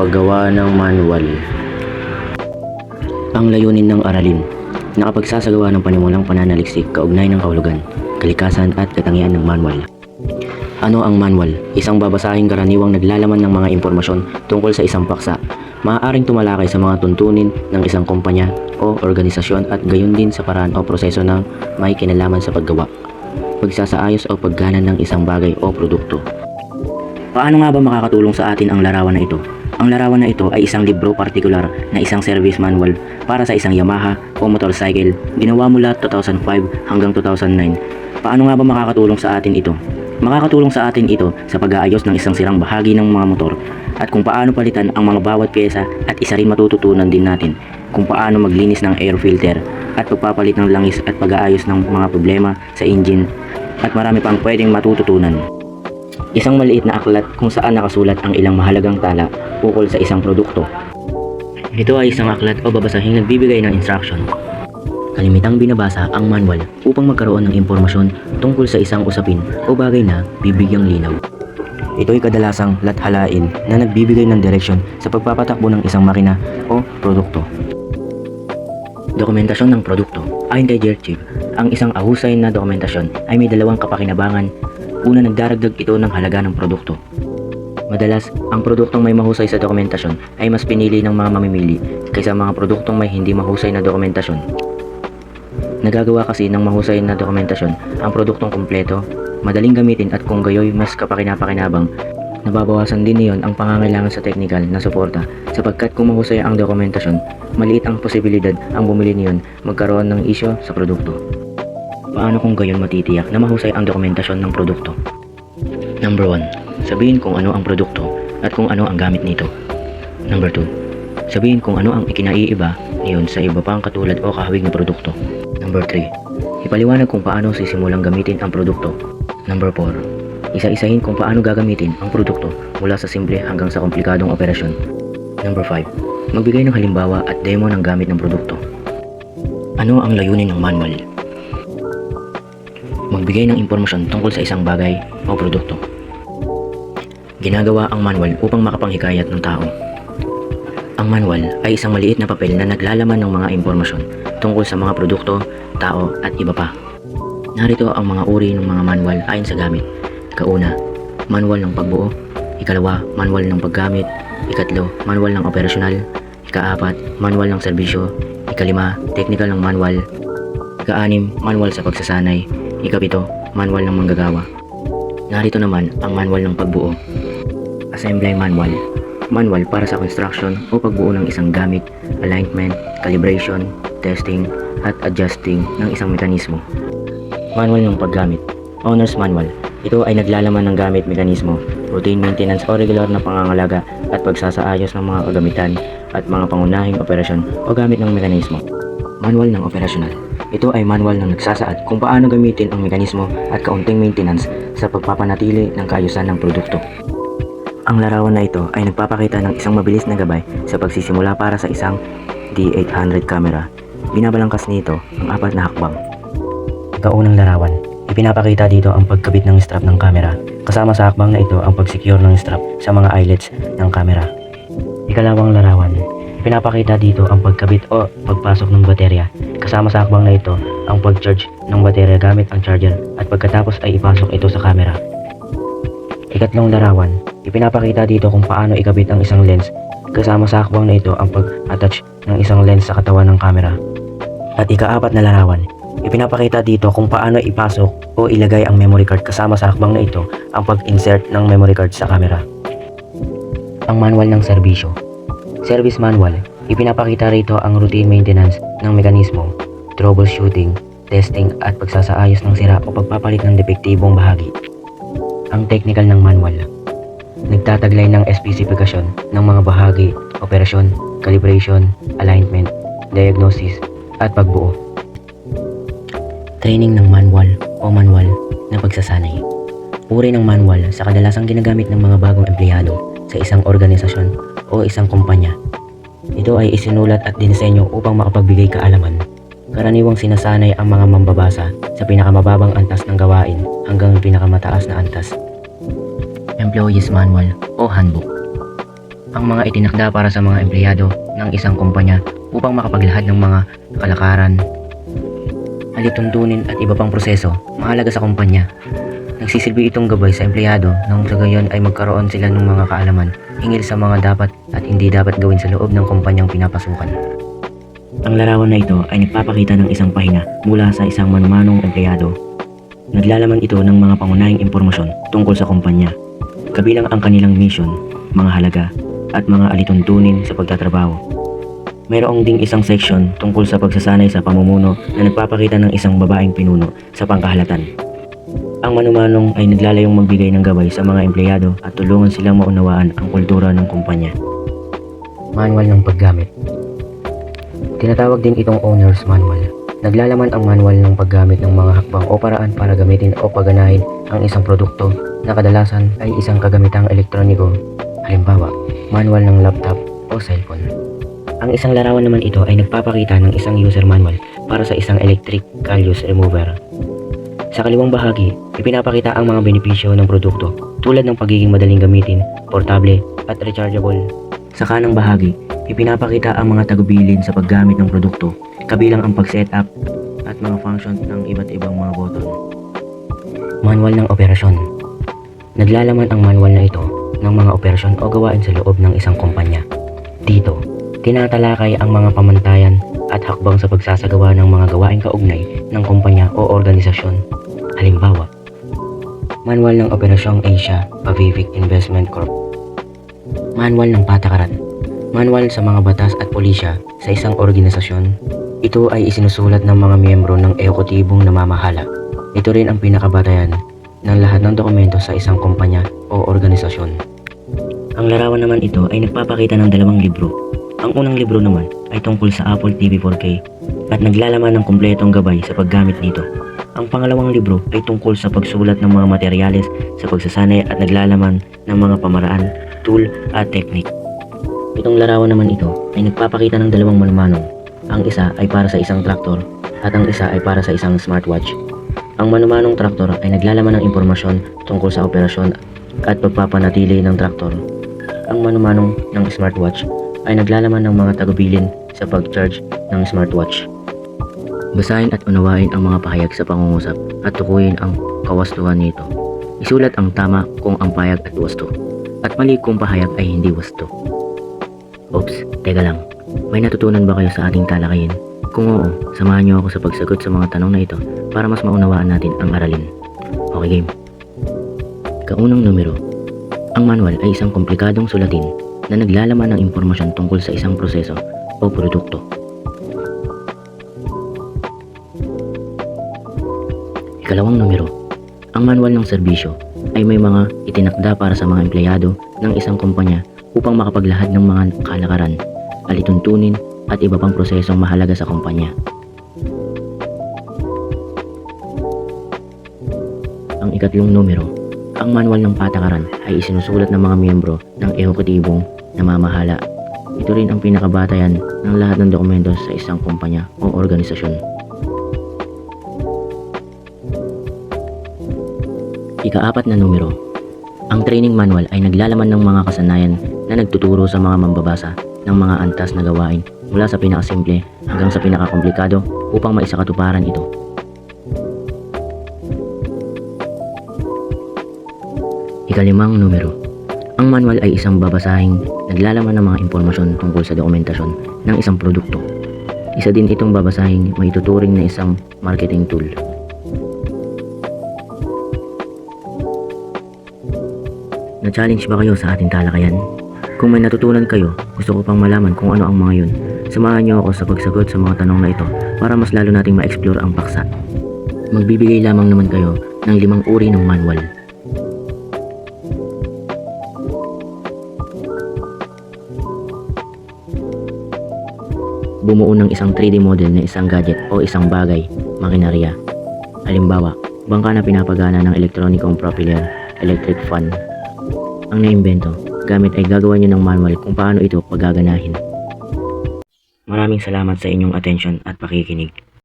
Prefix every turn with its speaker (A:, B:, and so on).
A: Paggawa ng manual Ang layunin ng aralin Nakapagsasagawa ng panimulang pananaliksik kaugnay ng kahulugan, kalikasan at katangian ng manual. Ano ang manual? Isang babasahing karaniwang naglalaman ng mga impormasyon tungkol sa isang paksa. Maaaring tumalakay sa mga tuntunin ng isang kumpanya o organisasyon at gayon din sa paraan o proseso ng may kinalaman sa paggawa, pagsasaayos o paggana ng isang bagay o produkto. Paano nga ba makakatulong sa atin ang larawan na ito? Ang larawan na ito ay isang libro partikular na isang service manual para sa isang Yamaha o motorcycle ginawa mula 2005 hanggang 2009. Paano nga ba makakatulong sa atin ito? Makakatulong sa atin ito sa pag-aayos ng isang sirang bahagi ng mga motor at kung paano palitan ang mga bawat pyesa at isa rin matututunan din natin kung paano maglinis ng air filter at pagpapalit ng langis at pag-aayos ng mga problema sa engine at marami pang pwedeng matututunan. Isang maliit na aklat kung saan nakasulat ang ilang mahalagang tala ukol sa isang produkto. Ito ay isang aklat o babasahing nagbibigay ng instruction. Kalimitang binabasa ang manual upang magkaroon ng impormasyon tungkol sa isang usapin o bagay na bibigyang linaw. Ito ay kadalasang lathalain na nagbibigay ng direksyon sa pagpapatakbo ng isang makina o produkto. Dokumentasyon ng produkto. Ayon kay Gerchiv, ang isang ahusay na dokumentasyon ay may dalawang kapakinabangan. Una, nagdaragdag ito ng halaga ng produkto. Madalas, ang produktong may mahusay sa dokumentasyon ay mas pinili ng mga mamimili kaysa mga produktong may hindi mahusay na dokumentasyon. Nagagawa kasi ng mahusay na dokumentasyon ang produktong kumpleto, madaling gamitin at kung gayoy mas kapakinapakinabang, nababawasan din niyon ang pangangailangan sa technical na suporta sapagkat kung mahusay ang dokumentasyon, maliit ang posibilidad ang bumili niyon magkaroon ng isyo sa produkto. Paano kung gayon matitiyak na mahusay ang dokumentasyon ng produkto? Number 1. Sabihin kung ano ang produkto at kung ano ang gamit nito. Number 2. Sabihin kung ano ang ikinaiiba niyon sa iba pang katulad o kahawig na produkto. Number 3. Ipaliwanag kung paano sisimulang gamitin ang produkto. Number 4. Isa-isahin kung paano gagamitin ang produkto mula sa simple hanggang sa komplikadong operasyon. Number 5. Magbigay ng halimbawa at demo ng gamit ng produkto. Ano ang layunin ng manual? Magbigay ng impormasyon tungkol sa isang bagay o produkto. Ginagawa ang manual upang makapanghikayat ng tao. Ang manual ay isang maliit na papel na naglalaman ng mga impormasyon tungkol sa mga produkto, tao at iba pa. Narito ang mga uri ng mga manual ayon sa gamit. Kauna, manual ng pagbuo. Ikalawa, manual ng paggamit. Ikatlo, manual ng operasyonal. Ikaapat, manual ng serbisyo. Ikalima, technical ng manual. Ikaanim, manual sa pagsasanay. Ikapito, manual ng manggagawa. Narito naman ang manual ng pagbuo. Assembly manual. Manual para sa construction o pagbuo ng isang gamit, alignment, calibration, testing, at adjusting ng isang mekanismo. Manual ng paggamit. Owner's manual. Ito ay naglalaman ng gamit mekanismo, routine maintenance o regular na pangangalaga at pagsasaayos ng mga kagamitan at mga pangunahing operasyon o gamit ng mekanismo. Manual ng operasyonal. Ito ay manual na nagsasaad kung paano gamitin ang mekanismo at kaunting maintenance sa pagpapanatili ng kaayusan ng produkto. Ang larawan na ito ay nagpapakita ng isang mabilis na gabay sa pagsisimula para sa isang D800 camera. Binabalangkas nito ang apat na hakbang. Kaunang larawan, ipinapakita dito ang pagkabit ng strap ng camera. Kasama sa hakbang na ito ang pag-secure ng strap sa mga eyelets ng camera. Ikalawang larawan, ipinapakita dito ang pagkabit o pagpasok ng baterya. Kasama sa hakbang na ito ang pag-charge ng baterya gamit ang charger at pagkatapos ay ipasok ito sa camera. Ikatlong larawan, ipinapakita dito kung paano ikabit ang isang lens. Kasama sa hakbang na ito ang pag-attach ng isang lens sa katawan ng camera. At ikaapat na larawan, ipinapakita dito kung paano ipasok o ilagay ang memory card kasama sa hakbang na ito ang pag-insert ng memory card sa camera. Ang manual ng serbisyo. Service manual, ipinapakita rito ang routine maintenance ng mekanismo, troubleshooting, testing at pagsasaayos ng sira o pagpapalit ng depektibong bahagi. Ang technical ng manual. Nagtataglay ng espesifikasyon ng mga bahagi, operasyon, calibration, alignment, diagnosis, at pagbuo. Training ng manual o manual na pagsasanay. Uri ng manual sa kadalasang ginagamit ng mga bagong empleyado sa isang organisasyon o isang kumpanya. Ito ay isinulat at dinisenyo upang makapagbigay kaalaman. Karaniwang sinasanay ang mga mambabasa sa pinakamababang antas ng gawain hanggang pinakamataas na antas. Employees Manual o Handbook. ang mga itinakda para sa mga empleyado ng isang kumpanya upang makapaglahad ng mga kalakaran, alituntunin at iba pang proseso mahalaga sa kumpanya. Nagsisilbi itong gabay sa empleyado nang sa gayon ay magkaroon sila ng mga kaalaman hinggil sa mga dapat at hindi dapat gawin sa loob ng kumpanyang pinapasukan. Ang larawan na ito ay nagpapakita ng isang pahina mula sa isang manumanong empleyado. Naglalaman ito ng mga pangunahing impormasyon tungkol sa kumpanya, kabilang ang kanilang mission, mga halaga, at mga alituntunin sa pagtatrabaho. Mayroong ding isang section tungkol sa pagsasanay sa pamumuno na nagpapakita ng isang babaeng pinuno sa pangkahalatan. Ang manumanong ay naglalayong magbigay ng gabay sa mga empleyado at tulungan silang maunawaan ang kultura ng kumpanya. Manual ng paggamit Tinatawag din itong owner's manual. Naglalaman ang manual ng paggamit ng mga hakbang o paraan para gamitin o pagganahin ang isang produkto na kadalasan ay isang kagamitang elektroniko. Halimbawa, manual ng laptop o cellphone. Ang isang larawan naman ito ay nagpapakita ng isang user manual para sa isang electric callus remover. Sa kaliwang bahagi, ipinapakita ang mga benepisyo ng produkto tulad ng pagiging madaling gamitin, portable at rechargeable. Sa kanang bahagi, ipinapakita ang mga tagubilin sa paggamit ng produkto, kabilang ang pag-setup at mga functions ng iba't ibang mga button. Manual ng operasyon Naglalaman ang manual na ito ng mga operasyon o gawain sa loob ng isang kumpanya. Dito, tinatalakay ang mga pamantayan at hakbang sa pagsasagawa ng mga gawain kaugnay ng kumpanya o organisasyon. Halimbawa, Manual ng Operasyong Asia Pacific Investment Corp. Manual ng Patakaran Manual sa mga batas at polisya sa isang organisasyon. Ito ay isinusulat ng mga miyembro ng ekotibong namamahala. Ito rin ang pinakabatayan ng lahat ng dokumento sa isang kumpanya o organisasyon. Ang larawan naman ito ay nagpapakita ng dalawang libro. Ang unang libro naman ay tungkol sa Apple TV 4K at naglalaman ng kumpletong gabay sa paggamit nito. Ang pangalawang libro ay tungkol sa pagsulat ng mga materyales sa pagsasanay at naglalaman ng mga pamaraan, tool at technique. Itong larawan naman ito ay nagpapakita ng dalawang manumanong. Ang isa ay para sa isang traktor at ang isa ay para sa isang smartwatch. Ang manumanong traktor ay naglalaman ng impormasyon tungkol sa operasyon at pagpapanatili ng traktor. Ang manumanong ng smartwatch ay naglalaman ng mga tagubilin sa pag-charge ng smartwatch. Basahin at unawain ang mga pahayag sa pangungusap at tukuyin ang kawastuhan nito. Isulat ang tama kung ang pahayag at wasto at mali kung pahayag ay hindi wasto. Oops, teka lang. May natutunan ba kayo sa ating talakayin? Kung oo, samahan niyo ako sa pagsagot sa mga tanong na ito para mas maunawaan natin ang aralin. Okay game. Kaunang numero. Ang manual ay isang komplikadong sulatin na naglalaman ng impormasyon tungkol sa isang proseso o produkto. Ikalawang numero. Ang manual ng serbisyo ay may mga itinakda para sa mga empleyado ng isang kumpanya upang makapaglahad ng mga kalakaran, alituntunin at iba pang prosesong mahalaga sa kumpanya. Ang ikatlong numero, ang manual ng patakaran ay isinusulat ng mga miyembro ng ehekutibong namamahala. Ito rin ang pinakabatayan ng lahat ng dokumento sa isang kumpanya o organisasyon. Ikaapat na numero, ang training manual ay naglalaman ng mga kasanayan na nagtuturo sa mga mambabasa ng mga antas na gawain mula sa pinakasimple hanggang sa pinakakomplikado upang maisakatuparan ito. Ikalimang numero. Ang manual ay isang babasahing naglalaman ng mga impormasyon tungkol sa dokumentasyon ng isang produkto. Isa din itong babasahing may tuturing na isang marketing tool. Na-challenge ba kayo sa ating talakayan? Kung may natutunan kayo, gusto ko pang malaman kung ano ang mga yun. Samahan niyo ako sa pagsagot sa mga tanong na ito para mas lalo nating ma-explore ang paksa. Magbibigay lamang naman kayo ng limang uri ng manual. Bumuo ng isang 3D model na isang gadget o isang bagay, makinarya. Halimbawa, bangka na pinapagana ng elektronikong propeller, electric fan. Ang naimbento, gamit ay gagawa niyo ng manual kung paano ito paggaganahin. Maraming salamat sa inyong atensyon at pakikinig.